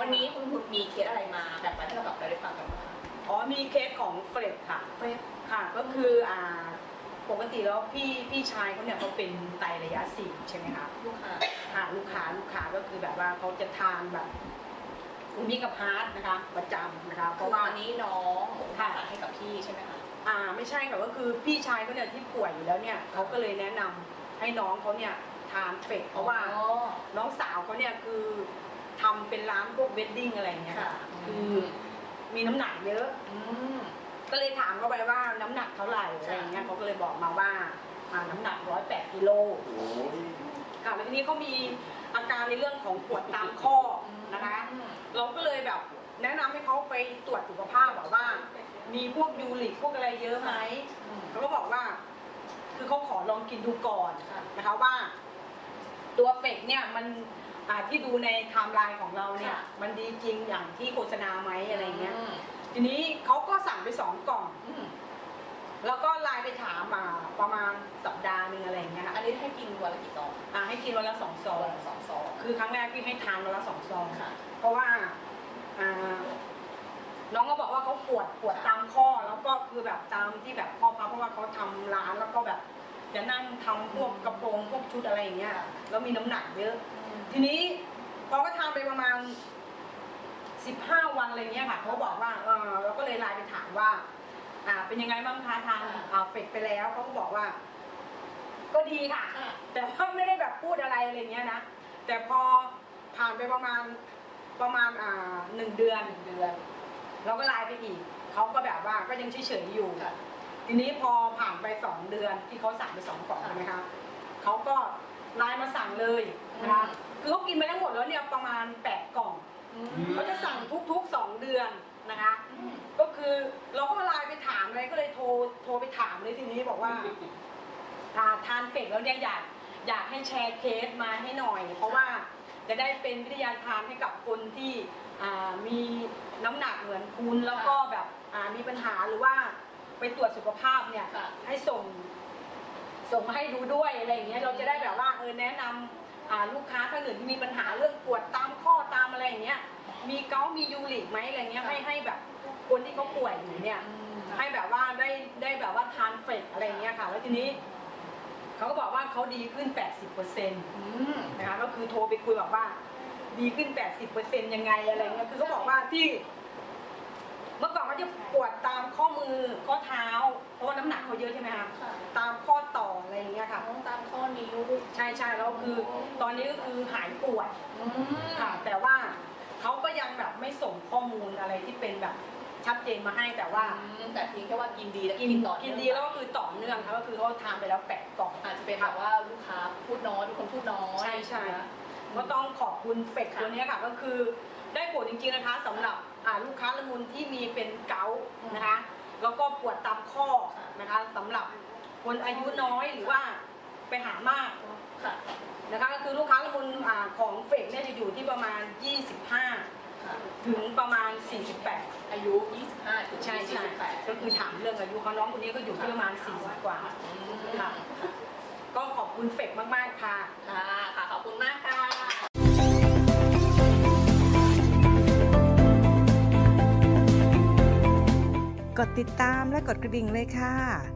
วันนี้คุณคุณมีเคสอะไรมาแบ่งปันให้เรากับเราได้ฟังกันบ้างคะอ๋อมีเคสของเฟรดค่ะ เฟซค่ะก็คืออ่าปกติแล้วพี่พี่ชายเขาเนี่ยเขาเป็นไตระยะสี่ใช่ไหมคะลูกค้าค่ะลูกค้าลูกค้าก็คือแบบว่าเขาจะทานแบบมีกับฮาร์ดนะคะ ประจำนะคะ เพเพราะราะว่าว่าวันนี้น้องค่ะสั่งให้กับพี่ใช่ไหมคะ อ่าไม่ใช่ค่ะก็คือพี่ชายเขาเนี่ยที่ป่วยอยู่แล้วเนี่ยเขาก็เลยแนะนำให้น้องเขาเนี่ยทานเฟกเพราะว่าอ๋อน้องสาวเขาเนี่ยคือ ทำเป็นร้านพวกเวดดิ้งอะไรอย่างเงี้ยค่ะ คือมีน้ำหนักเยอะ อืม ก็เลยถามเขาไปว่าน้ำหนักเท่าไหร่อะไรอย่างเงี้ยเขาก็เลยบอกมาว่าอ่าน้ำหนักร้อยแปดกิโลค่ะแล้วทีนี้เขามีอาการในเรื่องของปวดตามข้อนะคะอืมเราก็เลยแบบแนะนำให้เขาไปตรวจสุขภาพแบบว่า มีพวกยูริกพวกอะไรเยอะไหมอืมเขาก็บอกว่า คือเขาขอลองกินดูก่อนค่ะ นะคะว่า ตัวเฟกเนี่ยมัน อ่าที่ดูในไทม์ไลน์ของเราเนี่ยค่ะ มันดีจริงอย่างที่โฆษณาไหมอะไรเงี้ยมทีนี้เขาก็สั่งไปสองกล่อง อืมแล้วก็ไลน์ไปถามมาประมาณสัปดาห์หนึ่งอะไรเงี้ยค่ะอันนี้ให้กินวันละกี่ซองอ่าให้กินวันละสองซองวันละสองซอง คือครั้งแรกพี่ให้ทานวันละสองซองค่ะ เพราะว่าอ่าน้องก็บอกว่าเขาปวดปวดตามข้อแล้วก็คือแบบตามที่แบบข้อพับเพราะว่าเขาทำร้านแล้วก็แบบจะนั่งทำพวกกระโปรงพวกชุดอะไรอย่างเงี้ยแล้วมีน้ำหนักเยอะ ทีนี้พอก็ทำไปประมาณสิบห้าวันอะไรเงี้ยค่ะเขาบอกว่าเออเราก็เลยไลน์ไปถามว่า อ่า เป็นยังไงบ้างคะทางอ่าเฟกไปแล้วเขาก็บอกว่า ก็ดีค่ะค่ะแต่ว่าไม่ได้แบบพูดอะไรอะไรเงี้ยนะแต่พอผ่านไปประมาณประมาณอ่าหนึ่งเดือนหนึ่งเดือนเราก็ไลน์ไปอีกเขาก็แบบว่าก็ยังเฉยๆอยู่ค่ะทีนี้พอผ่านไปสองเดือนที่เขาสั่งไปสองกล่องใช่ไหมคะเขาก็ไลน์มาสั่งเลย นะคะอืมคือเขากินไปทั้งหมดแล้วเนี่ยประมาณแปดกล่องอืมเขาจะสั่งทุกๆสองเดือนนะคะอืมก็คือเราก็ไลน์ไปถามเลยก็เลยโทรโทรไปถามเลยทีนี้บอกว่าอ่าทานเฟกแล้วเนี่ยอยากอยากให้แชร์เคสมาให้หน่อย เพราะว่าจะได้เป็นวิทยาทานให้กับคนที่อ่ามีน้ำหนักเหมือนคุณแล้วก็แบบอ่ามีปัญหาหรือว่าไปตรวจสุขภาพเนี่ยค่ะให้ส่ง ส่งมาให้ดูด้วยอะไรอย่างเงี้ยเราจะได้แบบว่าเออแนะนำอ่า ลูกค้าท่านอื่นที่มีปัญหาเรื่องปวดตามข้อตามอะไรอย่างเงี้ย มีเกาต์มียูริกไหมอะไรเงี้ยให้ให้แบบคนที่เขาป่วยอยู่เนี่ย ให้แบบว่าได้ได้แบบว่าทานเฟกอะไรอย่างเงี้ยค่ะ แล้วทีนี้เขาก็บอกว่าเขาดีขึ้น 80%นอืมะคะก็คือโทรไปคุยบอกว่า ดีขึ้น 80%ยังไงอะไรเงี้ยคือเขาบอกว่าที่เมื่อก่อนเขาจะปวดตามข้อมือข้อเท้า เพราะว่าน้ำหนักเขาเยอะใช่ไหมคะค่ะตาม ค่ะ น้องตามข้อนิ้วใช่ใช่แล้วคือ ตอนนี้ก็คือหายปวดอืมค่ะ แต่ว่าเขาก็ยังแบบไม่ส่งข้อมูลอะไรที่เป็นแบบชัดเจนมาให้แต่ว่า อืมแต่เพียงแค่ว่ากินดีและกิกินนต่อกินเนื่องดีแล้วก็คือต่อเนื่องค่ะก็คือเขาทานไปแล้วแปดกล่อง อาจจะเป็นแบบว่าลูกค้าพูดน้อยเป็นคนพูดน้อยใช่ใช่ นะ ก็ต้องขอบคุณเฟกค่ะตัวเนี้ยค่ะก็คือได้ผลจริงๆนะคะสำหรับอ่าลูกค้าละมุนที่มีเป็นเกาต์นะคะ แล้วก็ปวดตามข้อนะคะสำหรับ คนอายุน้อยหรือว่าไปหามากค่ะนะคะก็คือลูกค้าละมุนอ่าของเฟกเนี่ยจะอยู่ที่ประมาณ 25ค่ะถึงประมาณ 48 อายุ 25 ถึงใช่ใช่48ก็คือถามเรื่องอายุเขาน้องคนนี้ก็อยู่ที่ประมาณ 40 กว่าอืมค่ะก็ขอบคุณเฟกมากๆค่ะค่ะค่ะ ขอบคุณมากค่ะกดติดตามและกดกระดิ่งเลยค่ะ